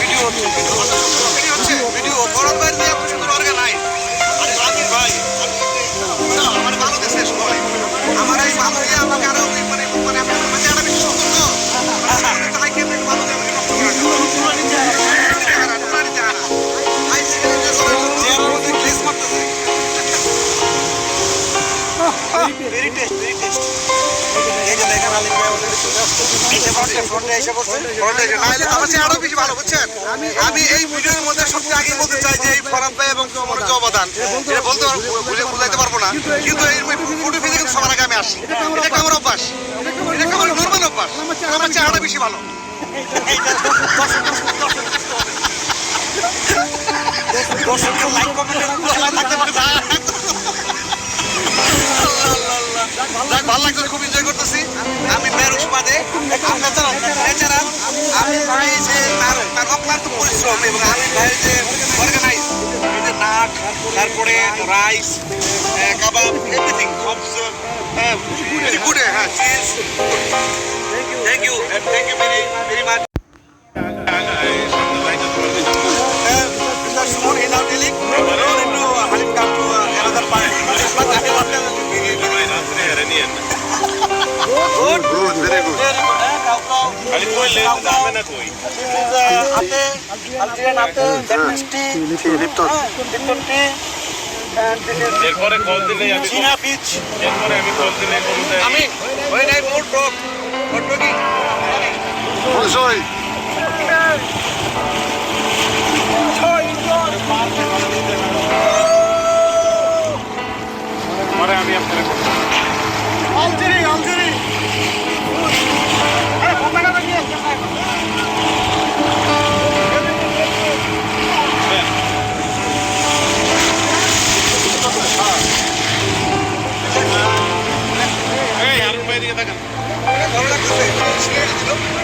Video হচ্ছে video হচ্ছে। আমি এই চেহারা চেহারা ভিডিওর মধ্যে সবচেয়ে আগে বলতে চাই যে এই ফরাদ ভাই এবং তোমার যে অবদান। এটা বলতে পারব বুঝাইতে পারব না। কিন্তু এই ফুটে ফিজে কিন্তু সবার আগে আমি আসি। এটা একটা আমার অভ্যাস। এটা একটা আমার নর্মাল অভ্যাস। আমার চেয়ে আরও বেশি ভালো। দর্শকের লাইক কমেন্ট থাকতে পারে। ভালো লাগছে খুব ন্যাচারাল আমি ভাই যে তার তার অক্লান্ত পরিশ্রম এবং আমি ভাই যে অর্গানাইজ নাট, তারপরে রাইস কাবাব এভরিথিং হ্যাঁ গুড হ্যাঁ thank you thank you very very much না কই This is uh, ate, Algerian ate, Japanese tea, Lipton. uh, Lipton tea, and this is এরপরে কল দিলে আমি China beach. এরপরে আমি কল দিলে কোনটা I mean, when I more talk, what আরুন ভাই দিকে দিল